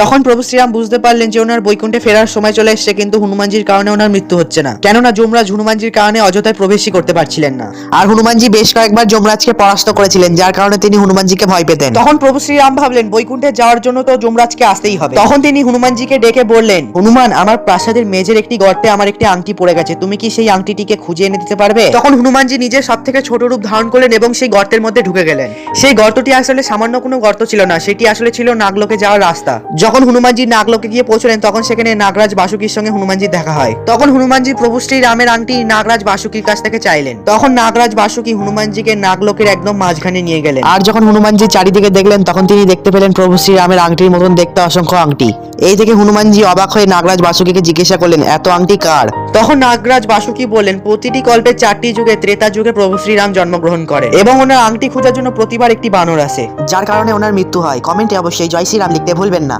যখন প্রভু শ্রীরাম বুঝতে পারলেন যে ওনার বৈকুণ্ঠে ফেরার সময় চলে এসছে কিন্তু হনুমানজির কারণে ওনার মৃত্যু হচ্ছে না। কেননা যমরাজ হনুমানজির কারণে অযথায় প্রবেশই করতে পারছিলেন না। আর হনুমানজি বেশ কয়েকবার যমরাজকে পরাস্ত করেছিলেন যার কারণে তিনি হনুমানজিকে ভয় পেতেন। তখন প্রভু শ্রীরাম ভাবলেন বৈকুণ্ঠে যাওয়ার জন্য তো যমরাজকে আসতেই হবে। তখন তিনি হনুমানজিকে ডেকে বললেন হনুমান আমার প্রাসাদের মেজের একটি গর্তে আমার একটি আংটি পড়ে গেছে। তুমি কি সেই আংটিটিকে খুঁজে এনে দিতে পারবে? তখন হনুমানজি নিজের সব থেকে ছোট রূপ ধারণ করলেন এবং সেই গর্তের মধ্যে ঢুকে গেলেন। সেই গর্তটি আসলে সামান্য কোনো গর্ত ছিল না সেটি আসলে ছিল নাগলোকে যাওয়ার রাস্তা। যখন হনুমানজি নাগলোকে গিয়ে পৌঁছলেন, তখন সেখানে নাগরাজ বাসুকির সঙ্গে হনুমানজির দেখা হয়। তখন হনুমানজি প্রভু শ্রী রামের আংটি নাগরাজ বাসুকির কাছ থেকে চাইলেন। তখন নাগরাজ বাসুকি হনুমানজিকে নাগলোকের একদম মাঝখানে নিয়ে গেলেন। আর যখন হনুমানজি চারিদিকে দেখলেন, তখন তিনি দেখতে পেলেন প্রভু শ্রী রামের আংটির মতন দেখতে অসংখ্য আংটি। এই থেকে হনুমানজি অবাক হয়ে নাগরাজ বাসুকিকে জিজ্ঞাসা করলেন, এত আংটি কার? তখন নাগরাজ বাসুকি বললেন, প্রতিটি কল্পে চারটি যুগে, ত্রেতা যুগে প্রভু শ্রীরাম জন্মগ্রহণ করে এবং ওনার আংটি খোঁজার জন্য প্রতিবার একটি বানর আসে। যার কারণে ওনার মৃত্যু হয়। কমেন্টে অবশ্যই জয় শ্রীরাম লিখতে ভুলবেন না।